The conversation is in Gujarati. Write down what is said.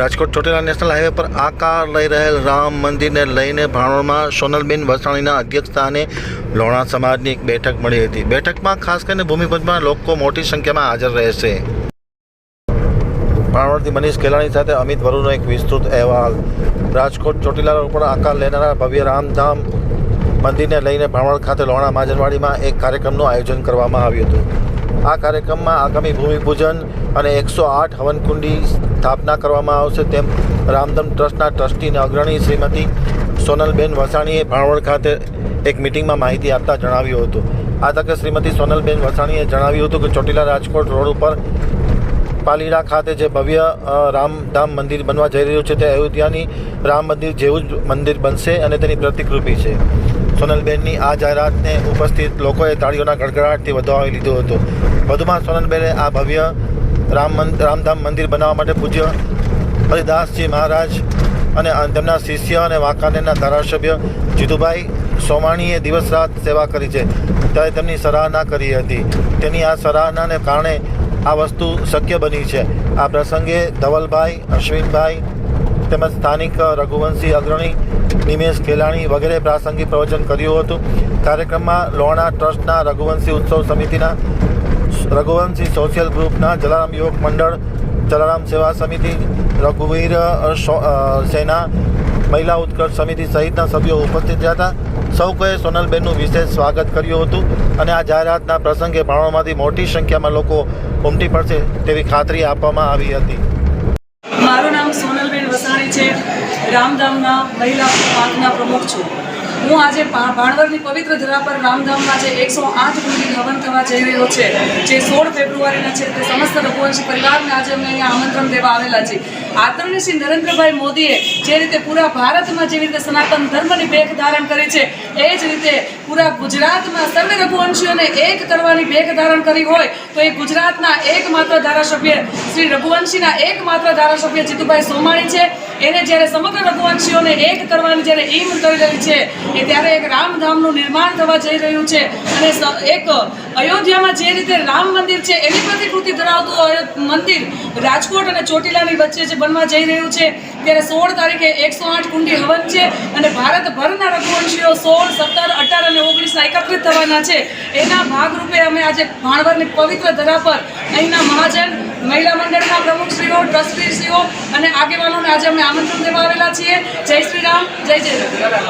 રાજકોટ ચોટીલા નેશનલ હાઈવે પર આકાર લઈ રહેલ રામ મંદિરને લઈને ભાણોળમાં સોનલબેન વસાણીના અધ્યક્ષસ્થાને લોણા સમાજની એક બેઠક મળી હતી. બેઠકમાં ખાસ કરીને ભૂમિપુજમાં લોકો મોટી સંખ્યામાં હાજર રહેશે. ભાણવડથી મનીષ કેલાણી સાથે અમિત વરુનો એક વિસ્તૃત અહેવાલ. રાજકોટ ચોટીલા ઉપર આકાર લેનારા ભવ્ય રામધામ મંદિરને લઈને ભાણવડ ખાતે લોણા માજનવાડીમાં એક કાર્યક્રમનું આયોજન કરવામાં આવ્યું હતું. આ કાર્યક્રમમાં આગામી ભૂમિપૂજન અને એકસો આઠ હવનકુંડી સ્થાપના કરવામાં આવશે. તેમ રામધમ ટ્રસ્ટના ટ્રસ્ટીને અગ્રણી શ્રીમતી સોનલબેન વસાણીએ ભાણવડ ખાતે એક મિટિંગમાં માહિતી આપતા જણાવ્યું હતું. આ તકે શ્રીમતી સોનલબેન વસાણીએ જણાવ્યું હતું કે ચોટીલા રાજકોટ રોડ ઉપર પાલીડા ખાતે જે ભવ્ય રામધામ મંદિર બનવા જઈ રહ્યું છે, તે અયોધ્યાની રામ મંદિર જેવું જ મંદિર બનશે અને તેની પ્રતિકરૂપી છે. સોનલબેનની આ જાહેરાતને ઉપસ્થિત લોકોએ તાળીઓના ગડગડાટથી વધાવી લીધો હતો. વધુમાં સોનલબેને આ ભવ્ય રામ રામધામ મંદિર બનાવવા માટે પૂજ્ય હરિદાસજી મહારાજ અને, તેમના શિષ્ય અને વાંકાનેરના ધારાસભ્ય જીતુભાઈ સોમાણીએ દિવસ રાત સેવા કરી છે. ત્યારે તેમની સરાહના કરી હતી. તેની આ સરાહનાને કારણે આ વસ્તુ શક્ય બની છે. આ પ્રસંગે ધવલભાઈ, અશ્વિનભાઈ તેમજ સ્થાનિક રઘુવંશી અગ્રણી નિમેશ ખેલાણી વગેરે પ્રાસંગિક પ્રવચન કર્યું હતું. કાર્યક્રમમાં લોણા ટ્રસ્ટના રઘુવંશી ઉત્સવ સમિતિના રઘુવંશી સોશિયલ ગ્રુપના જલારામ યુવક મંડળ, જલારામ સેવા સમિતિ, રઘુવીર સેના, મહિલા ઉત્કર્ષ સમિતિ સહિતના સભ્યો ઉપસ્થિત રહ્યા હતા. સૌ કોએ સોનલબેનનું વિશેષ સ્વાગત કર્યું હતું અને આ જાહેરાતના પ્રસંગે ભાણોમાંથી મોટી સંખ્યામાં લોકો ઉમટી પડશે તેવી ખાતરી આપવામાં આવી હતી. મારું નામ સોનલબેન વસાણી છે. રામધામના મહિલા પાંખના પ્રમુખ છું. હું આજે ભાણવરની પવિત્ર ધરા પર રામધામમાં જે એકસો આઠ કુંડી હવન થવા જઈ રહ્યો છે, જે સોળ ફેબ્રુઆરીના છે તે સમસ્ત રઘુવંશી પરિવારને આજે અમે અહીંયા આમંત્રણ દેવા આવેલા છીએ. આદરણીય શ્રી નરેન્દ્રભાઈ મોદીએ જે રીતે પૂરા ભારતમાં જેવી રીતે સનાતન ધર્મની ભેખ ધારણ કરી છે, એ જ રીતે પૂરા ગુજરાતમાં સર્વે રઘુવંશીઓને એક કરવાની ભેખ ધારણ કરી હોય, તો એ ગુજરાતના એકમાત્ર ધારાસભ્ય શ્રી રઘુવંશીના એકમાત્ર ધારાસભ્ય જીતુભાઈ સોમાણી છે. એને જ્યારે સમગ્ર રઘુવંશીઓને એક કરવાની જ્યારે ઈમ કરી રહી છે, એ ત્યારે એક રામધામનું નિર્માણ થવા જઈ રહ્યું છે. અને એક અયોધ્યામાં જે રીતે રામ મંદિર છે, એની પ્રતિકૃતિ ધરાવતું મંદિર રાજકોટ અને ચોટીલાની વચ્ચે જે બનવા જઈ રહ્યું છે, ત્યારે સોળ તારીખે એકસો આઠ કુંડી હવન છે અને ભારતભરના રઘુવંશીઓ સોળ, સત્તર, અઢાર અને ઓગણીસના એકત્રિત થવાના છે. એના ભાગરૂપે અમે આજે ભાણવરની પવિત્ર ધરા પર અહીંના મહાજન, મહિલા મંડળના પ્રમુખશ્રીઓ ટ્રસ્ટીશ્રીઓ અને આગેવાનોને આજે અમે આમંત્રણ દેવા આવેલા છીએ. જય શ્રી રામ જય જય